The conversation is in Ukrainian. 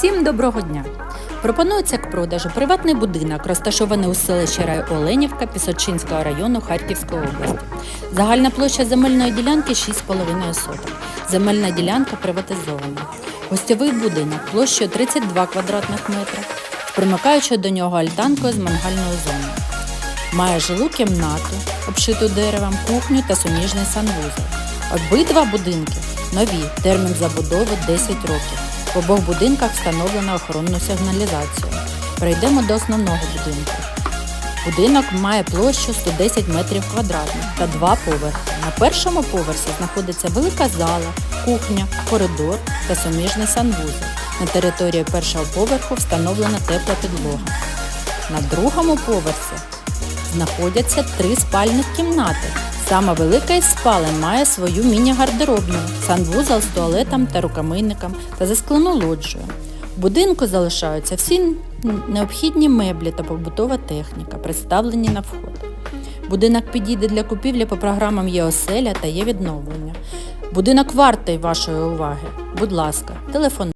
Всім доброго дня! Пропонується к продажу приватний будинок, розташований у селищі Рай Оленівка Пісочинського району Харківської області. Загальна площа земельної ділянки 6,5 соток. Земельна ділянка приватизована. Гостьовий будинок площею 32 квадратних метри, з примикаючою до нього альтанкою з мангальною зоною. Має жилу кімнату, обшиту деревом, кухню та суміжний санвузол. Обидва будинки нові, термін забудови 10 років. В обох будинках встановлено охоронну сигналізацію. Перейдемо до основного будинку. Будинок має площу 110 метрів квадратних та два поверхи. На першому поверсі знаходиться велика зала, кухня, коридор та суміжний санвузол. На території першого поверху встановлена тепла підлога. На другому поверсі знаходяться три спальних кімнати. Сама велика із спалень має свою міні-гардеробну, санвузол з туалетом та рукомийником та засклену лоджію. В будинку залишаються всі необхідні меблі та побутова техніка, представлені на вход. Будинок підійде для купівлі по програмам є оселя та є відновлення. Будинок вартий вашої уваги. Будь ласка, телефон.